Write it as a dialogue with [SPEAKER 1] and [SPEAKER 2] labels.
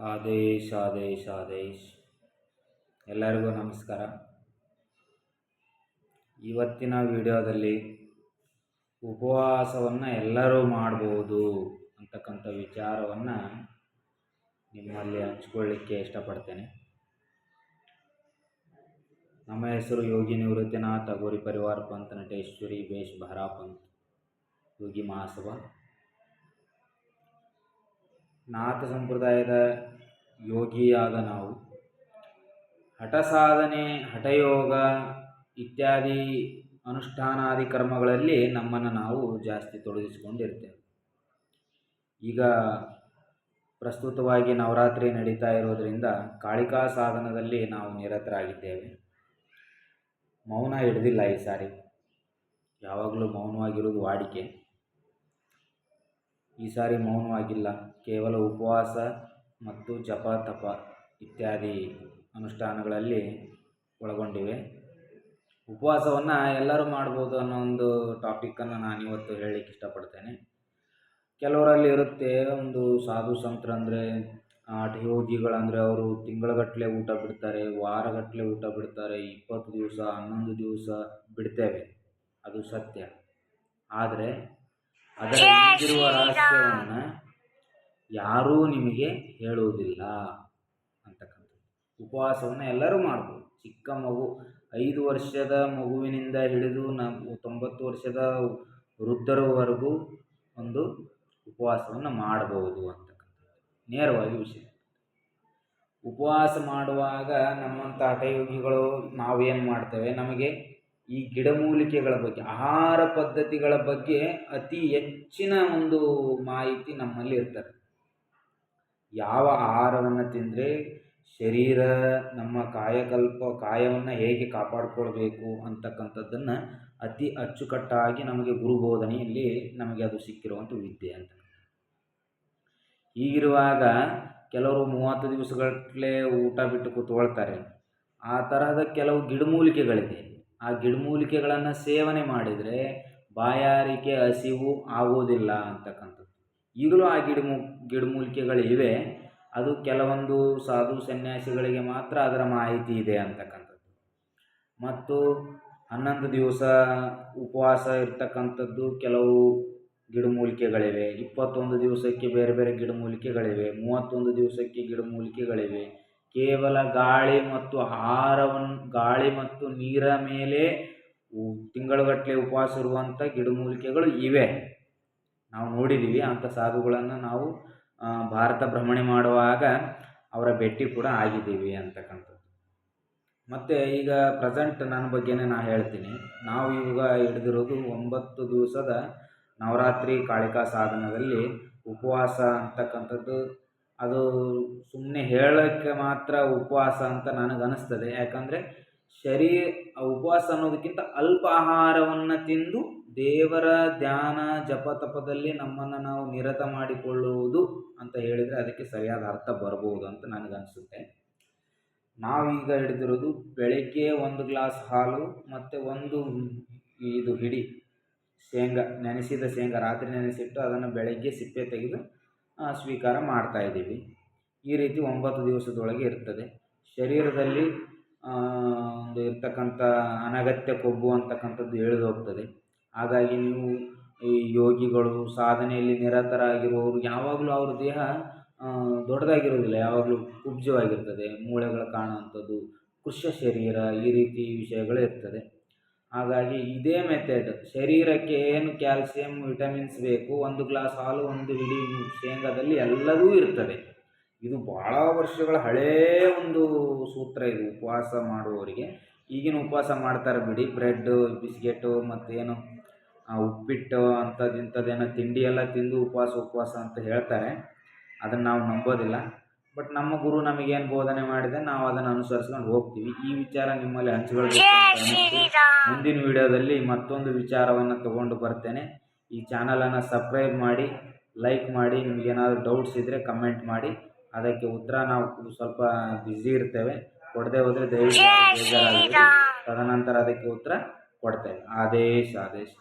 [SPEAKER 1] ಆದೇಶ್, ಆದೇಶ, ಆದೇಶ್. ಎಲ್ಲರಿಗೂ ನಮಸ್ಕಾರ. ಇವತ್ತಿನ ವಿಡಿಯೋದಲ್ಲಿ ಉಪವಾಸವನ್ನು ಎಲ್ಲರೂ ಮಾಡ್ಬೋದು ಅಂತಕ್ಕಂಥ ವಿಚಾರವನ್ನು ನಿಮ್ಮಲ್ಲಿ ಹಂಚ್ಕೊಳ್ಳಿಕ್ಕೆ ಇಷ್ಟಪಡ್ತೇನೆ. ನಮ್ಮ ಹೆಸರು ಯೋಗಿ ನಿವೃತ್ತಿನಾಥ್ ಅಗೋರಿ ಪರಿವಾರ ಪಂತ್, ನಟೇಶ್ವರಿ ಬೇಷ್ ಬಹರಾ ಪಂತ್, ಯೋಗಿ ಮಹಾಸಭಾ. ನಾಥ ಸಂಪ್ರದಾಯದ ಯೋಗಿಯಾದ ನಾವು. ಹಠ ಸಾಧನೆ, ಹಠಯೋಗ ಇತ್ಯಾದಿ ಅನುಷ್ಠಾನಾದಿ ಕರ್ಮಗಳಲ್ಲಿ ನಮ್ಮನ್ನು ನಾವು ಜಾಸ್ತಿ ತೊಡಗಿಸಿಕೊಂಡಿರ್ತೇವೆ. ಈಗ ಪ್ರಸ್ತುತವಾಗಿ ನವರಾತ್ರಿ ನಡೀತಾ ಇರೋದರಿಂದ ಕಾಳಿಕಾ ಸಾಧನದಲ್ಲಿ ನಾವು ನಿರತರಾಗಿದ್ದೇವೆ. ಮೌನ ಹಿಡ್ದಿಲ್ಲ ಈ ಸಾರಿ. ಯಾವಾಗಲೂ ಮೌನವಾಗಿರೋದು ವಾಡಿಕೆ. ಈ ಸಾರಿ ಮೌನವಾಗಿಲ್ಲ. ಕೇವಲ ಉಪವಾಸ ಮತ್ತು ಜಪ, ತಪ ಇತ್ಯಾದಿ ಅನುಷ್ಠಾನಗಳಲ್ಲಿ ಒಳಗೊಂಡಿವೆ. ಉಪವಾಸವನ್ನು ಎಲ್ಲರೂ ಮಾಡ್ಬೋದು ಅನ್ನೋ ಒಂದು ಟಾಪಿಕ್ಕನ್ನು ನಾನಿವತ್ತು ಹೇಳಲಿಕ್ಕೆ ಇಷ್ಟಪಡ್ತೇನೆ. ಕೆಲವರಲ್ಲಿ ಇರುತ್ತೆ ಒಂದು ಸಾಧು ಸಂತರಂದರೆ ಯೋಗಿಗಳಂದರೆ ಅವರು ತಿಂಗಳಗಟ್ಟಲೆ ಊಟ ಬಿಡ್ತಾರೆ ವಾರಗಟ್ಟಲೆ ಊಟ ಬಿಡ್ತಾರೆ, ಇಪ್ಪತ್ತು ದಿವಸ, ಹನ್ನೊಂದು ದಿವಸ ಬಿಡ್ತೇವೆ. ಅದು ಸತ್ಯ. ಆದರೆ ಅದರ ಹಿಂದಿರುವ ರಹಸ್ಯವನ್ನು ಯಾರೂ ನಿಮಗೆ ಹೇಳುವುದಿಲ್ಲ ಅಂತಕ್ಕಂಥದ್ದು. ಉಪವಾಸವನ್ನು ಎಲ್ಲರೂ ಮಾಡ್ಬೋದು. ಚಿಕ್ಕ ಮಗು ಐದು ವರ್ಷದ ಮಗುವಿನಿಂದ ಹಿಡಿದು ನಾವು ತೊಂಬತ್ತು ವರ್ಷದ ವೃದ್ಧರವರೆಗೂ ಒಂದು ಉಪವಾಸವನ್ನು ಮಾಡಬಹುದು ಅಂತಕ್ಕಂಥದ್ದು. ನೇರವಾಗಿ ವಿಷಯ. ಉಪವಾಸ ಮಾಡುವಾಗ ನಮ್ಮಂಥ ಹಠಯೋಗಿಗಳು ನಾವೇನು ಮಾಡ್ತೇವೆ? ನಮಗೆ ಈ ಗಿಡಮೂಲಿಕೆಗಳ ಬಗ್ಗೆ, ಆಹಾರ ಪದ್ಧತಿಗಳ ಬಗ್ಗೆ ಅತಿ ಹೆಚ್ಚಿನ ಒಂದು ಮಾಹಿತಿ ನಮ್ಮಲ್ಲಿ ಇರ್ತದೆ. ಯಾವ ಆಹಾರವನ್ನು ತಿಂದರೆ ಶರೀರ, ನಮ್ಮ ಕಾಯಕಲ್ಪ, ಕಾಯವನ್ನು ಹೇಗೆ ಕಾಪಾಡಿಕೊಳ್ಬೇಕು ಅಂತಕ್ಕಂಥದ್ದನ್ನು ಅತಿ ಅಚ್ಚುಕಟ್ಟಾಗಿ ನಮಗೆ ಗುರುಬೋಧನೆಯಲ್ಲಿ ನಮಗೆ ಅದು ಸಿಕ್ಕಿರುವಂಥ ವಿದ್ಯೆ ಅಂತ. ಹೀಗಿರುವಾಗ ಕೆಲವರು ಮೂವತ್ತು ದಿವಸಗಟ್ಟಲೆ ಊಟ ಬಿಟ್ಟು ಕೂತ್ಕೊಳ್ತಾರೆ. ಆ ತರಹದ ಕೆಲವು ಗಿಡಮೂಲಿಕೆಗಳಿದೆ ಆ ಗಿಡಮೂಲಿಕೆಗಳನ್ನು ಸೇವನೆ ಮಾಡಿದರೆ ಬಾಯಾರಿಕೆ ಹಸಿವು ಆಗೋದಿಲ್ಲ ಅಂತಕ್ಕಂಥದ್ದು. ಈಗಲೂ ಆ ಗಿಡಮೂ ಗಿಡಮೂಲಿಕೆಗಳಿವೆ. ಅದು ಕೆಲವೊಂದು ಸಾಧು ಸನ್ಯಾಸಿಗಳಿಗೆ ಮಾತ್ರ ಅದರ ಮಾಹಿತಿ ಇದೆ ಅಂತಕ್ಕಂಥದ್ದು. ಮತ್ತು ಹನ್ನೊಂದು ದಿವಸ ಉಪವಾಸ ಇರ್ತಕ್ಕಂಥದ್ದು ಕೆಲವು ಗಿಡಮೂಲಿಕೆಗಳಿವೆ. ಇಪ್ಪತ್ತೊಂದು ದಿವಸಕ್ಕೆ ಬೇರೆ ಬೇರೆ ಗಿಡಮೂಲಿಕೆಗಳಿವೆ. ಮೂವತ್ತೊಂದು ದಿವಸಕ್ಕೆ ಗಿಡಮೂಲಿಕೆಗಳಿವೆ. ಕೇವಲ ಗಾಳಿ ಮತ್ತು ಆಹಾರವನ್ನು ಗಾಳಿ ಮತ್ತು ನೀರ ಮೇಲೆ ತಿಂಗಳುಗಟ್ಟಲೆ ಉಪವಾಸ ಇರುವಂಥ ಗಿಡಮೂಲಿಕೆಗಳು ಇವೆ. ನಾವು ನೋಡಿದ್ದೀವಿ ಅಂಥ ಸಾಧುಗಳನ್ನು ನಾವು ಭಾರತ ಭ್ರಮಣೆ ಮಾಡುವಾಗ ಅವರ ಭೇಟಿ ಕೂಡ ಆಗಿದ್ದೀವಿ ಅಂತಕ್ಕಂಥದ್ದು. ಮತ್ತು ಈಗ ಪ್ರೆಸೆಂಟ್ ನನ್ನ ಬಗ್ಗೆನೇ ನಾನು ಹೇಳ್ತೀನಿ. ನಾವು ಇವಾಗ ಹಿಡಿದಿರೋದು ಒಂಬತ್ತು ದಿವಸದ ನವರಾತ್ರಿ ಕಾಳಿಕಾ ಸಾಧನದಲ್ಲಿ ಉಪವಾಸ ಅಂತಕ್ಕಂಥದ್ದು ಅದು ಸುಮ್ಮನೆ ಹೇಳೋಕ್ಕೆ ಮಾತ್ರ ಉಪವಾಸ ಅಂತ ನನಗೆ ಅನಿಸ್ತದೆ. ಯಾಕಂದರೆ ಶರೀರ ಉಪವಾಸ ಅನ್ನೋದಕ್ಕಿಂತ ಅಲ್ಪ ಆಹಾರವನ್ನು ತಿಂದು ದೇವರ ಧ್ಯಾನ ಜಪ ತಪದಲ್ಲಿ ನಮ್ಮನ್ನು ನಾವು ನಿರತ ಮಾಡಿಕೊಳ್ಳುವುದು ಅಂತ ಹೇಳಿದರೆ ಅದಕ್ಕೆ ಸರಿಯಾದ ಅರ್ಥ ಬರಬಹುದು ಅಂತ ನನಗನ್ಸುತ್ತೆ ನಾವೀಗ ಹಿಡಿದಿರೋದು ಬೆಳಗ್ಗೆ ಒಂದು ಗ್ಲಾಸ್ ಹಾಲು ಮತ್ತು ಒಂದು ಇದು ಹಿಡಿ, ಶೇಂಗಾ, ನೆನೆಸಿದ ಶೇಂಗಾ, ರಾತ್ರಿ ನೆನೆಸಿಟ್ಟು ಅದನ್ನು ಬೆಳಗ್ಗೆ ಸಿಪ್ಪೆ ತೆಗೆದು ಸ್ವೀಕಾರ ಮಾಡ್ತಾ ಇದ್ದೀವಿ. ಈ ರೀತಿ ಒಂಬತ್ತು ದಿವಸದೊಳಗೆ ಇರ್ತದೆ. ಶರೀರದಲ್ಲಿ ಒಂದು ಇರ್ತಕ್ಕಂಥ ಅನಗತ್ಯ ಕೊಬ್ಬು ಅಂತಕ್ಕಂಥದ್ದು ಇಳಿದು ಹೋಗ್ತದೆ. ಹಾಗಾಗಿ ನೀವು ಈ ಯೋಗಿಗಳು, ಸಾಧನೆಯಲ್ಲಿ ನಿರತರಾಗಿರುವವರು, ಯಾವಾಗಲೂ ಅವ್ರ ದೇಹ ದೊಡ್ಡದಾಗಿರೋದಿಲ್ಲ ಯಾವಾಗಲೂ ಕುಬ್ಜವಾಗಿರ್ತದೆ. ಮೂಳೆಗಳು ಕಾಣುವಂಥದ್ದು ಕೃಷ್ಯ ಶರೀರ, ಈ ರೀತಿ ವಿಷಯಗಳು ಇರ್ತದೆ. ಹಾಗಾಗಿ ಇದೇ ಮೆಥಡ್ ಶರೀರಕ್ಕೆ ಏನು ಕ್ಯಾಲ್ಸಿಯಂ ವಿಟಮಿನ್ಸ್ ಬೇಕು, ಒಂದು ಗ್ಲಾಸ್ ಹಾಲು, ಒಂದು ಹಿಡಿ ಶೇಂಗಾದಲ್ಲಿ ಎಲ್ಲದೂ ಇರ್ತದೆ. ಇದು ಭಾಳ ವರ್ಷಗಳ ಹಳೇ ಒಂದು ಸೂತ್ರ ಇದು ಉಪವಾಸ ಮಾಡುವವರಿಗೆ. ಈಗಿನ ಉಪವಾಸ ಮಾಡ್ತಾರೆ ಬಿಡಿ. ಬ್ರೆಡ್ಡು ಬಿಸ್ಕೆಟು ಮತ್ತೇನು ಉಪ್ಪಿಟ್ಟು ಅಂಥದ್ದು ಇಂಥದ್ದೇನೋ ತಿಂಡಿ ಎಲ್ಲ ತಿಂದು ಉಪವಾಸ ಉಪವಾಸ ಅಂತ ಹೇಳ್ತಾರೆ. ಅದನ್ನು ನಾವು ನಂಬೋದಿಲ್ಲ. ಬಟ್ ನಮ್ಮ ಗುರು ನಮಗೇನು ಬೋಧನೆ ಮಾಡಿದೆ ನಾವು ಅದನ್ನು ಅನುಸರಿಸ್ಕೊಂಡು ಹೋಗ್ತೀವಿ. ಈ ವಿಚಾರ ನಿಮ್ಮಲ್ಲಿ ಹಂಚಿಕೊಳ್ಳಿ ಮುಂದಿನ ವಿಡಿಯೋದಲ್ಲಿ ಮತ್ತೊಂದು ವಿಚಾರವನ್ನು ತಗೊಂಡು ಬರ್ತೇನೆ. ಈ ಚಾನಲನ್ನು ಸಬ್ಸ್ಕ್ರೈಬ್ ಮಾಡಿ ಲೈಕ್ ಮಾಡಿ ನಿಮಗೇನಾದರೂ ಡೌಟ್ಸ್ ಇದ್ದರೆ ಕಮೆಂಟ್ ಮಾಡಿ. ಅದಕ್ಕೆ ಉತ್ತರ ನಾವು ಸ್ವಲ್ಪ ಬ್ಯುಸಿ ಇರ್ತೇವೆ. ಕೊಡದೆ ಹೋದರೆ ದಯವಿಟ್ಟು ತದನಂತರ ಅದಕ್ಕೆ ಉತ್ತರ ಕೊಡ್ತೇವೆ. ಆದೇಶ ಆದೇಶ.